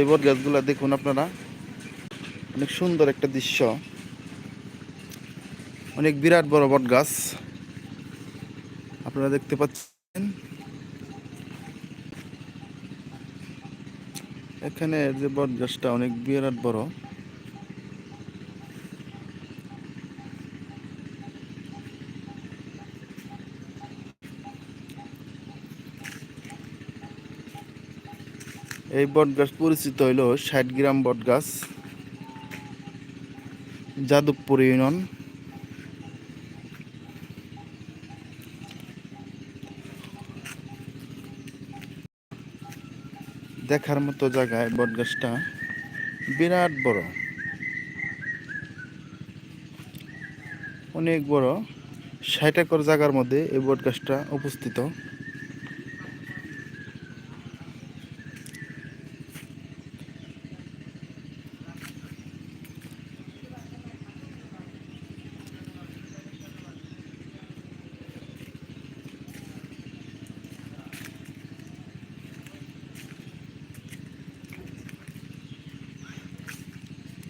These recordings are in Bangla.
এই গাছগুলা দেখুন আপনারা। অনেক সুন্দর একটা দৃশ্য। অনেক বিরাট বড় বট গাছ। আপনারা দেখতে পাচ্ছেন। এখানে যে বট গাছটা অনেক বিরাট বড়। এই বট গাছ পরিচিত হইল ষাট গ্রাম বট গাছ যাদবপুর ইউনিয়ন। দেখার মতো জায়গায় বট গাছটা বিরাট বড়। অনেক বড়, ষাট একর জায়গার মধ্যে এই বট গাছটা অবস্থিত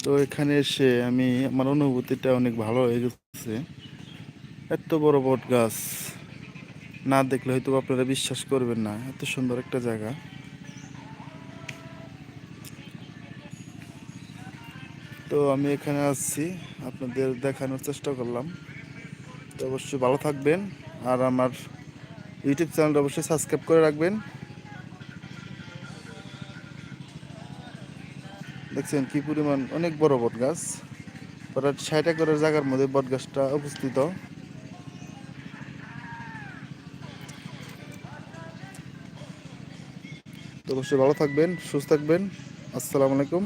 তো এখানে এসে আমি, আমার অনুভূতিটা অনেক ভালো হয়ে গেছে। এত বড় বট গাছ, না দেখলে হয়তো আপনারা বিশ্বাস করবেন না, এত সুন্দর একটা জায়গা। তো আমি এখানে আসছি আপনাদের দেখানোর চেষ্টা করলাম। তো অবশ্যই ভালো থাকবেন, আর আমার ইউটিউব চ্যানেলটা অবশ্যই সাবস্ক্রাইব করে রাখবেন। দেখছেন কি পরিমাণ অনেক বড় বট গাছ প্রায় ষাট একরের জায়গার মধ্যে বট গাছটা অবস্থিত অবশ্যই ভালো থাকবেন, সুস্থ থাকবেন। আসসালামু আলাইকুম।